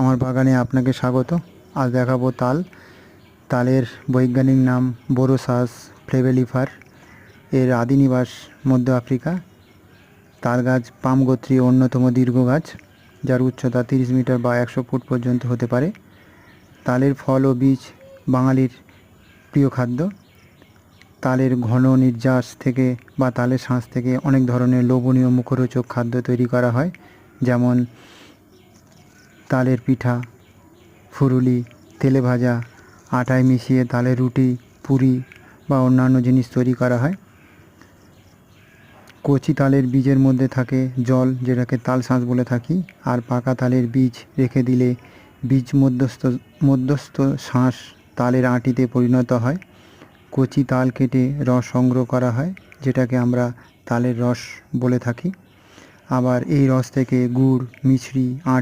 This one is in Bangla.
আমার বাগানে আপনাকে স্বাগত। আজ দেখাবো তাল। তালের বৈজ্ঞানিক নাম বোরোসাস ফ্লেভেলিফার। এর আদি নিবাস মধ্য আফ্রিকা। তাল গাছ পাম গোত্রীয় অন্যতম দীর্ঘ গাছ, যার উচ্চতা তিরিশ মিটার বা একশো ফুট পর্যন্ত হতে পারে। তালের ফল ও বীজ বাঙালির প্রিয় খাদ্য। তালের ঘন নির্যাস থেকে বা তালের শাঁস থেকে অনেক ধরনের লোভনীয় মুখরোচক খাদ্য তৈরি করা হয়, যেমন তালের পিঠা, ফুরুলি, তেলে ভাজা, আটায় মিশিয়ে তালের রুটি, পুরি বা অন্যান্য জিনিস তৈরি করা হয়। কচি তালের বীজের মধ্যে থাকে জল, যেটাকে তাল শাঁস বলে থাকি, আর পাকা তালের বীজ রেখে দিলে বীজ মধ্যস্থ মধ্যস্থ শাঁস তালের আঁটিতে পরিণত হয়। কচি তাল কেটে রস সংগ্রহ করা হয়, যেটাকে আমরা তালের রস বলে থাকি। আবার এই রস থেকে গুড়, মিছরি